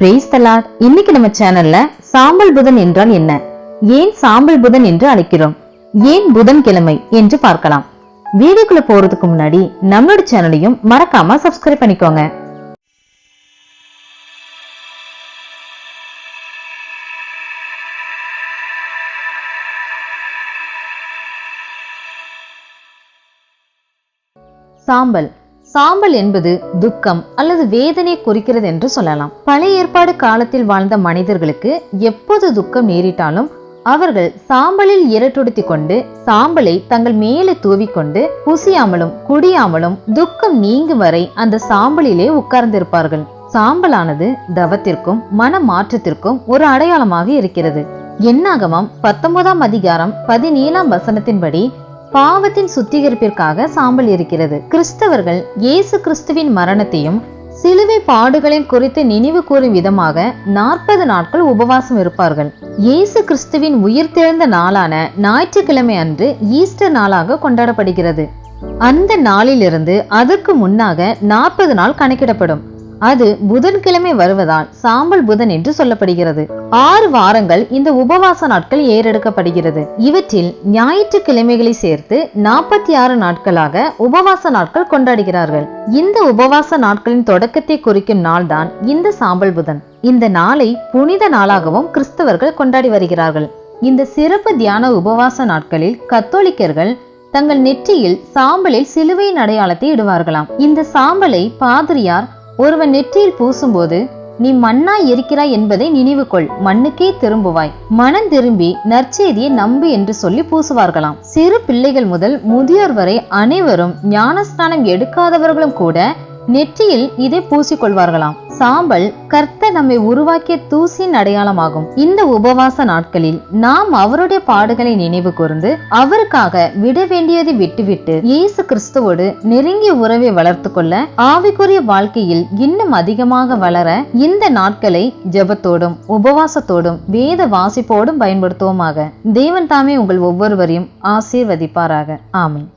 Brace தலாட் இன்னைக்கு நம்ம சேனல்ல சாம்பல் புதன் என்றால் என்ன? ஏன் சாம்பல் புதன் என்று அழைக்கிறோம்? ஏன் புதன் கிழமை என்று பார்க்கலாம். வீடியோக்குள்ள போறதுக்கு முன்னாடி நம்மளோட சேனலையும் மறக்காம சப்ஸ்கிரைப் பண்ணிக்கோங்க. சாம்பல். சாம்பல் என்பது துக்கம் அல்லது வேதனை குறிக்கிறது என்று சொல்லலாம். பழைய ஏற்பாடு காலத்தில் வாழ்ந்த மனிதர்களுக்கு எப்போது துக்கம் நேரிட்டாலும் அவர்கள் சாம்பலில் இரட்டுடுத்தி கொண்டு சாம்பலை தங்கள் மேலே தூவிக்கொண்டு புசியாமலும் குடியாமலும் துக்கம் நீங்கும் வரை அந்த சாம்பலிலே உட்கார்ந்திருப்பார்கள். சாம்பலானது தவத்திற்கும் மன மாற்றத்திற்கும் ஒரு அடையாளமாக இருக்கிறது. என்னாகமம் பத்தொன்பதாம் அதிகாரம் பதினேழாம் வசனத்தின்படி பாவத்தின் சுத்திகரிப்பிற்காக சாம்பல் இருக்கிறது கிறிஸ்தவர்கள் இயேசு கிறிஸ்துவின் மரணத்தையும் சிலுவை பாடுகளையும் குறித்து நினைவு கூறும் விதமாக நாற்பது நாட்கள் உபவாசம் இருப்பார்கள். இயேசு கிறிஸ்துவின் உயிர்த்தெழுந்த நாளான ஞாயிற்றுக்கிழமை அன்று ஈஸ்டர் நாளாக கொண்டாடப்படுகிறது. அந்த நாளிலிருந்து அதற்கு முன்னாக நாற்பது நாள் கணக்கிடப்படும். அது புதன்கிழமை வருவதால் சாம்பல் புதன் என்று சொல்லப்படுகிறது. ஆறு வாரங்கள் இந்த உபவாச நாட்கள் ஏறெடுக்கப்படுகிறது. இவற்றில் ஞாயிற்றுக்கிழமைகளை சேர்த்து நாற்பத்தி ஆறு நாட்களாக உபவாச நாட்கள் கொண்டாடுகிறார்கள். இந்த உபவாச நாட்களின் தொடக்கத்தை குறிக்கும் நாள்தான் இந்த சாம்பல் புதன். இந்த நாளை புனித நாளாகவும் கிறிஸ்தவர்கள் கொண்டாடி வருகிறார்கள். இந்த சிறப்பு தியான உபவாச நாட்களில் கத்தோலிக்கர்கள் தங்கள் நெற்றியில் சாம்பலில் சிலுவையின் அடையாளத்தை இடுவார்களாம். இந்த சாம்பலை பாதிரியார் ஒருவன் நெற்றியில் பூசும்போது நீ மண்ணாய் இருக்கிறாய் என்பதை நினைவு கொள் மண்ணுக்கே திரும்புவாய். மனம் திரும்பி நற்செய்தியை நம்பு என்று சொல்லி பூசுவார்களாம். சிறு பிள்ளைகள் முதல் முதியோர் வரை அனைவரும் ஞானஸ்நானம் எடுக்காதவர்களும் கூட நெற்றியில் இதை பூசிக்கொள்வார்களாம். சாம்பல் கர்த்த நம்மை உருவாக்கிய தூசின் அடையாளமாகும். இந்த உபவாச நாட்களில் நாம் அவருடைய பாடுகளை நினைவு கூர்ந்து அவருக்காக விட வேண்டியதை விட்டுவிட்டு இயேசு கிறிஸ்துவோடு நெருங்கிய உறவை வளர்த்து கொள்ள ஆவிக்குரிய வாழ்க்கையில் இன்னும் அதிகமாக வளர இந்த நாட்களை ஜெபத்தோடும் உபவாசத்தோடும் வேத வாசிப்போடும் பயன்படுத்துவோமாக. தேவன் தாமே உங்கள் ஒவ்வொருவரையும் ஆசீர்வதிப்பாராக. ஆமென்.